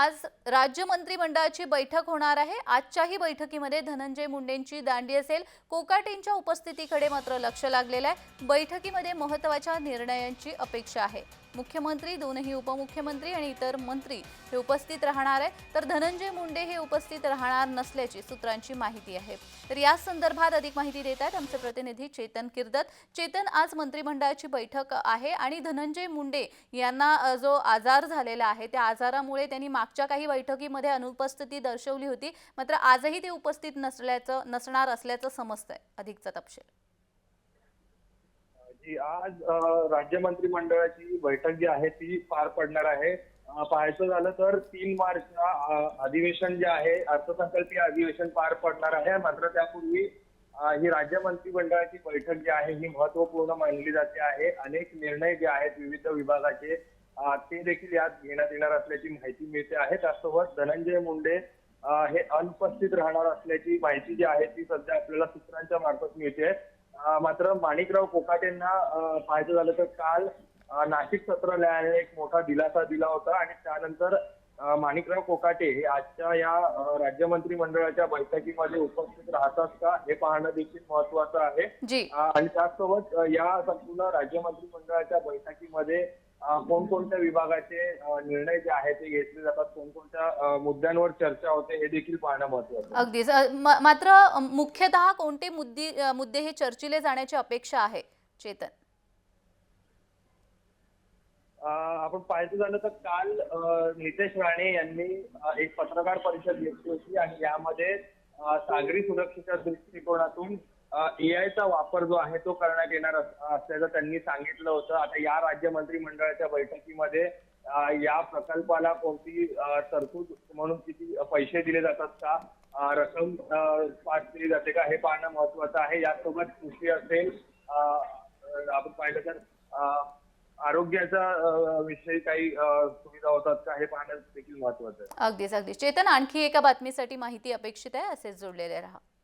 आज राज्य मंत्रिमंडळाची बैठक होणार आहे. आजच्याही बैठकीमध्ये धनंजय मुंडेंची दांडी असेल. कोकाटेंच्या उपस्थितीकडे मात्र लक्ष लागलेलं आहे. बैठकीमध्ये महत्त्वाच्या निर्णयांची अपेक्षा आहे. मुख्यमंत्री दोनही उपमुख्यमंत्री आणि इतर मंत्री हे उपस्थित राहणार आहे तर धनंजय मुंडे हे उपस्थित राहणार नसल्याची सूत्रांची माहिती आहे. तर या संदर्भात अधिक माहिती देत आहेत आमचे प्रतिनिधी चेतन किर्दत. चेतन आज मंत्रिमंडळाची बैठक आहे आणि धनंजय मुंडे यांना जो आजार झालेला आहे त्या आजारामुळे त्यांनी मागच्या काही बैठकीमध्ये अनुपस्थिती दर्शवली होती. मात्र आजही ते उपस्थित नसल्याचं नसणार असल्याचं समजतंय. अधिकचा तपशील. आज राज्य मंत्रिमंडळाची बैठक जी आहे ती पार पडणार आहे. पाहायचं झालं तर तीन मार्च अधिवेशन जे आहे अर्थसंकल्पीय अधिवेशन पार पडणार आहे. मात्र त्यापूर्वी ही राज्य मंत्रिमंडळाची बैठक जी आहे ही महत्त्वपूर्ण मानली जाते आहे. अनेक निर्णय जे आहेत विविध विभागाचे ते देखील यात घेण्यात येणार असल्याची माहिती मिळते आहे. त्यासोबत धनंजय मुंडे हे अनुपस्थित राहणार असल्याची माहिती जी आहे ती सध्या आपल्याला सूत्रांच्या मार्फत मिळते. मात्र माणिकराव कोकाटेंना पाहायचं झालं तर काल नाशिक सत्र न्यायालयाने एक मोठा दिलासा दिला होता आणि त्यानंतर माणिकराव कोकाटे हे आजच्या या राज्य मंत्रिमंडळाच्या बैठकीमध्ये उपस्थित राहतात का हे पाहणं देखील महत्वाचं आहे. आणि त्याचसोबत या संपूर्ण राज्य मंत्रिमंडळाच्या बैठकीमध्ये कोणकोणत्या विभागाचे निर्णय जे आहेत ते घेतले जातात कोणकोणत्या मुद्द्यांवर चर्चा होते हे देखील पाहणं महत्वाचं आहे. अगदीच अ, म- मात्र मुख्यतः कोणते मुद्दे मुद्दे हे चर्चिले जाण्याची अपेक्षा आहे चेतन अ, आपण पाहायचं झालं तर काल अ, नितेश राणे यांनी अ, एक पत्रकार परिषद घेतली होती आणि यामध्ये अ, सागरी सुरक्षेच्या दृष्टिकोनातून एआयचा वापर जो आहे तो करण्यात येणार असल्याचं त्यांनी सांगितलं होतं. आता या राज्य मंत्रिमंडळाच्या बैठकीमध्ये या प्रकल्पाला कोणती तरतूद म्हणून किती पैसे दिले जातात का? रक्कम पास केली जाते का? हे पाहणं महत्वाचं आहे. यासोबत कृषी असेल आपण पाहिलं तर आरोग्याचा विषयी काही सुविधा होतात का? हे पाहणं देखील महत्वाचं आहे. अगदीच अगदीच. चेतन आणखी एका बातमीसाठी माहिती अपेक्षित आहे. असेच जोडलेले राहा.